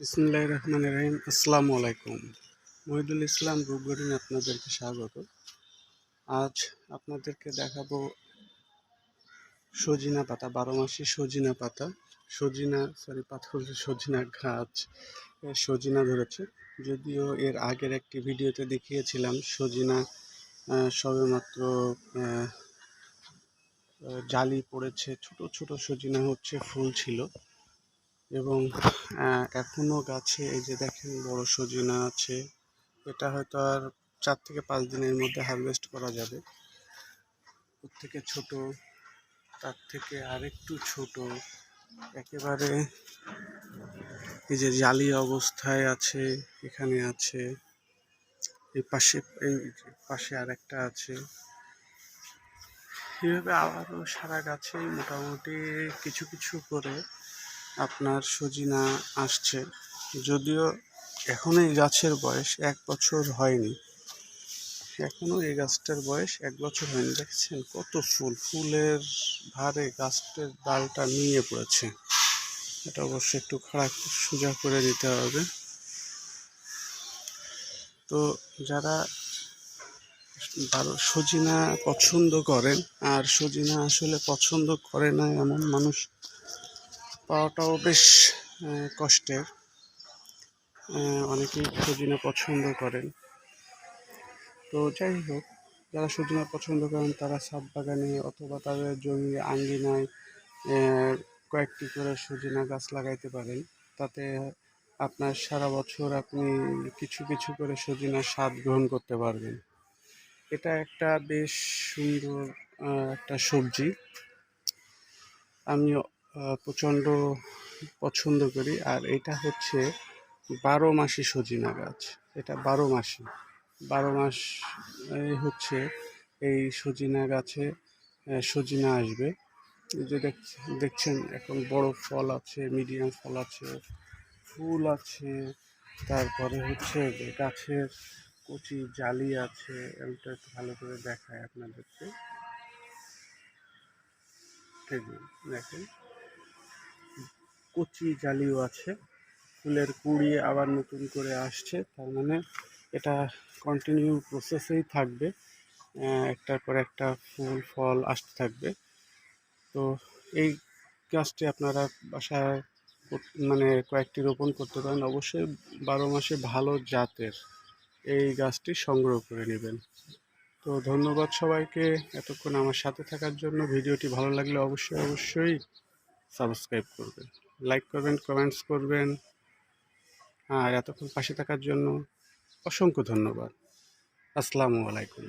বিসমুল্লাহ রহমান রহিম। আসসালামু আলাইকুম। মহিদুল ইসলাম রূপগরিন আপনাদেরকে স্বাগত। আজ আপনাদেরকে দেখাবো সজিনা পাতা, বারো মাসি সজিনা পাতা। সজিনা সরি বলতে সজিনা গাছ। সজিনা ধরেছে। যদিও এর আগের একটি ভিডিওতে দেখিয়েছিলাম সজিনা সবেমাত্র জালি পড়েছে। ছোট ছোট সজিনা হচ্ছে, ফুল ছিল। এবং আহ, এখনও গাছে এই যে দেখেন বড় সজিনা আছে এটা হয়তো আর চার থেকে পাঁচ দিনের মধ্যে হারভেস্ট করা যাবে। ওর থেকে ছোট তার থেকে আরেকটু ছোট একেবারে এই যে জালি অবস্থায় আছে এখানে আছে এই পাশে এই পাশে আরেকটা আছে। এইভাবে আবারও সারা গাছেই মোটামুটি কিছু কিছু করে আপনার সজিনা আসছে। যদিও এখনও এই গাছের বয়স এক বছর হয়নি। এখনও এই গাছটার বয়স এক বছর হয়নি। দেখছেন কত ফুল। ফুলের ভারে গাছটার ডালটা নিয়ে পড়েছে। এটা অবশ্যই একটু খারাপ সোজা করে দিতে হবে। তো যারা সজিনা পছন্দ করেন, আর সজিনা আসলে পছন্দ করে না এমন মানুষ পাওয়াটাও বেশ কষ্টের। অনেকেই সজিনা পছন্দ করেন। তো যাই হোক, যারা সজিনা পছন্দ করেন, তারা ছাদ বাগানে অথবা তাদের জমি আঙ্গিনায় কয়েকটি করে সজিনা গাছ লাগাইতে পারেন। তাতে আপনার সারা বছর আপনি কিছু কিছু করে সজিনার স্বাদ গ্রহণ করতে পারবেন। এটা একটা বেশ সুন্দর একটা সবজি। আমি প্রচণ্ড পছন্দ করি। আর এটা হচ্ছে বারো মাসি সজিনা গাছ। এটা বারো মাসি। বারো মাস হচ্ছে এই সজিনা গাছে সজিনা আসবে। যে দেখছেন, এখন বড় ফল আছে মিডিয়াম ফল আছে, ফুল আছে। তারপরে হচ্ছে গাছের কচি জালি আছে এটা একটু ভালো করে দেখায় আপনাদেরকে। দেখেন কচি জালিও আছে। ফুলের কুড়ি আবার নতুন করে আসছে, তার মানে এটা কন্টিনিউ প্রসেসেই থাকবে। একটার পর একটা ফুল, ফল আসতে থাকবে। তো এই গাছটি আপনারা বাসায় মানে কয়েকটি রোপণ করতে পারেন। অবশ্যই বারো মাসে ভালো জাতের এই গাছটি সংগ্রহ করে নেবেন। তো ধন্যবাদ সবাইকে এতক্ষণ আমার সাথে থাকার জন্য। ভিডিওটি ভালো লাগলে অবশ্যই অবশ্যই সাবস্ক্রাইব করবেন। লাইক করবেন কমেন্টস করবেন। আর এতক্ষণ পাশে থাকার জন্য অসংখ্য ধন্যবাদ। আসসালামু আলাইকুম।